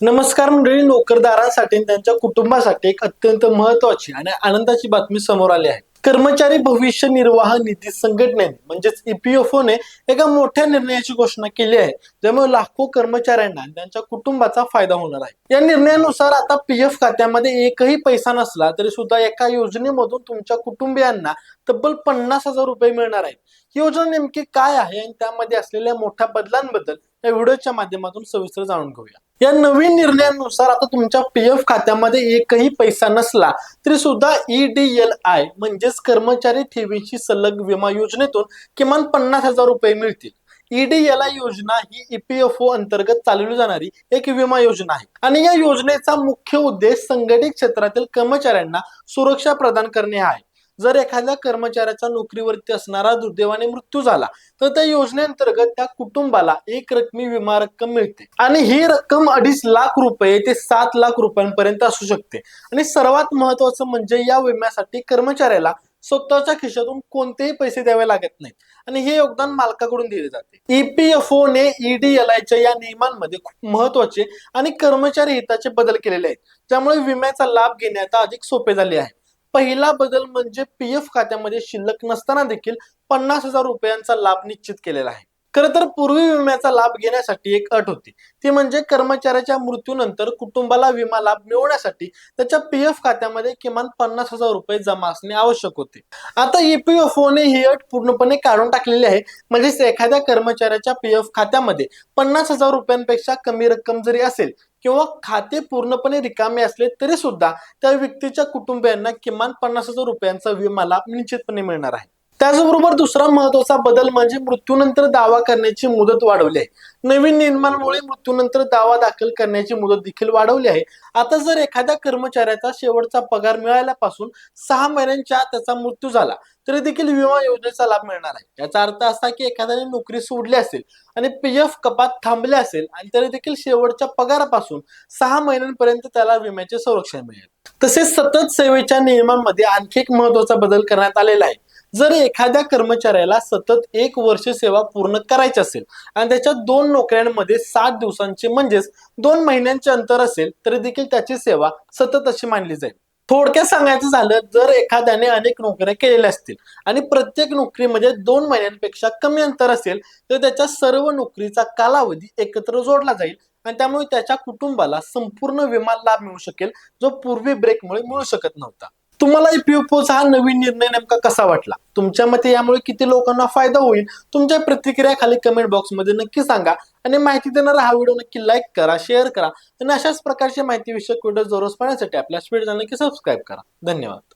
नमस्कार मंडळी नोकरदारांसाठी त्यांच्या कुटुंबासाठी एक अत्यंत महत्वाची आणि आनंदाची बातमी समोर आली आहे. कर्मचारी भविष्य निर्वाह निधी संघटनेने म्हणजेच ईपीएफओने एका मोठ्या निर्णयाची घोषणा केली आहे ज्यामुळे लाखो कर्मचाऱ्यांना त्यांच्या कुटुंबाचा फायदा होणार आहे. या निर्णयानुसार आता पीएफ खात्यामध्ये एकही पैसा नसला तरी सुद्धा एका योजनेमधून तुमच्या कुटुंबियांना तब्बल पन्नास हजार रुपये मिळणार आहेत ही योजना नेमकी काय आहे आणि त्यामध्ये असलेल्या मोठ्या बदलांबद्दल या व्हिडिओच्या माध्यमातून सविस्तर जाणून घेऊया. या नवीन निर्णयानुसार आता तुमच्या पीएफ खात्यामध्ये एकही पैसा नसला तरी सुद्धा E ईडीएल आय म्हणजेच कर्मचारी ठेवीची सलग विमा योजनेतून किमान पन्नास हजार रुपये मिळतील. E आय योजना ही ईपीएफओ अंतर्गत चालवली जाणारी एक विमा योजना आहे. आणि या योजनेचा मुख्य उद्देश संघटित क्षेत्रातील कर्मचाऱ्यांना सुरक्षा प्रदान करणे हा आहे. जर एखाद्या कर्मचाऱ्याचा नोकरीवरती असणारा दुर्दैवाने मृत्यू झाला तर त्या योजनेअंतर्गत त्या कुटुंबाला एक रकमी विमा रक्कम मिळते. आणि ही रक्कम अडीच लाख रुपये ते सात लाख रुपयांपर्यंत असू शकते. आणि सर्वात महत्वाचं म्हणजे या विम्यासाठी कर्मचाऱ्याला स्वतःच्या खिशातून कोणतेही पैसे द्यावे लागत नाहीत. आणि हे योगदान मालकाकडून दिले जाते. ईपीएफओ ने ईडीएलआयच्या या नियमांमध्ये खूप महत्त्वाचे आणि कर्मचारी हिताचे बदल केलेले आहेत. त्यामुळे विम्याचा लाभ घेण्याचा अधिक सोपे झाले आहे. पहिला बदल म्हणजे पी एफ खात्यामध्ये शिल्लक नसताना देखील पन्नास हजार रुपयांचा लाभ निश्चित केलेला आहे. खरं तर पूर्वी विम्याचा लाभ घेण्यासाठी एक अट होती. ती म्हणजे कर्मचाऱ्याच्या मृत्यूनंतर कुटुंबाला विमा लाभ मिळवण्यासाठी त्याच्या पीएफ खात्यामध्ये किमान पन्नास हजार रुपये जमा असणे आवश्यक होते. आता ईपीएफओने ही अट पूर्णपणे काढून टाकलेली आहे. म्हणजेच एखाद्या कर्मचाऱ्याच्या पीएफ खात्यामध्ये पन्नास हजार रुपयांपेक्षा कमी रक्कम जरी असेल किंवा खाते पूर्णपणे रिकामे असले तरी सुद्धा त्या व्यक्तीच्या कुटुंबियांना किमान पन्नास हजार रुपयांचा विमा लाभ निश्चितपणे मिळणार आहे. त्याचबरोबर दुसरा महत्त्वाचा बदल म्हणजे मृत्यूनंतर दावा करण्याची मुदत वाढवली आहे. नवीन नियमांमुळे मृत्यूनंतर दावा दाखल करण्याची मुदत देखील वाढवली आहे. आता जर एखाद्या कर्मचाऱ्याचा शेवटचा पगार मिळाल्यापासून सहा महिन्यांच्या त्याचा मृत्यू झाला तरी देखील विमा योजनेचा लाभ मिळणार आहे. याचा अर्थ असा की एखाद्याने नोकरी सोडली असेल आणि पीएफ कपात थांबले असेल आणि तरी देखील शेवटच्या पगारापासून सहा महिन्यांपर्यंत त्याला विम्याचे संरक्षण मिळेल. तसेच सतत सेवेच्या नियमांमध्ये आणखी एक महत्त्वाचा बदल करण्यात आलेला आहे. जर एखाद्या कर्मचाऱ्याला सतत एक वर्ष सेवा पूर्ण करायची असेल आणि त्याच्या दोन नोकऱ्यांमध्ये सात दिवसांचे म्हणजेच दोन महिन्यांचे अंतर असेल तरी देखील त्याची सेवा सतत अशी मानली जाईल. थोडक्यात सांगायचं झालं जर एखाद्याने अनेक नोकऱ्या केलेल्या असतील आणि प्रत्येक नोकरीमध्ये म्हणजे दोन महिन्यांपेक्षा कमी अंतर असेल तर त्याच्या सर्व नोकरीचा कालावधी एकत्र जोडला जाईल आणि त्यामुळे त्याच्या कुटुंबाला संपूर्ण विमा लाभ मिळू शकेल जो पूर्वी ब्रेकमुळे मिळू शकत नव्हता. तुम्हाला पीएफओचा हा नवीन निर्णय नेमका कसा वाटला? तुमच्या मते यामुळे किती लोकांना फायदा होईल? तुमच्या प्रतिक्रिया खाली कमेंट बॉक्समध्ये नक्की सांगा. आणि माहिती देणारा हा व्हिडिओ नक्की लाईक करा शेअर करा. आणि अशाच प्रकारची माहिती विषयक व्हिडिओ जोरस पाहण्यासाठी आपल्या स्पीड चॅनल नक्की सबस्क्राईब करा. धन्यवाद.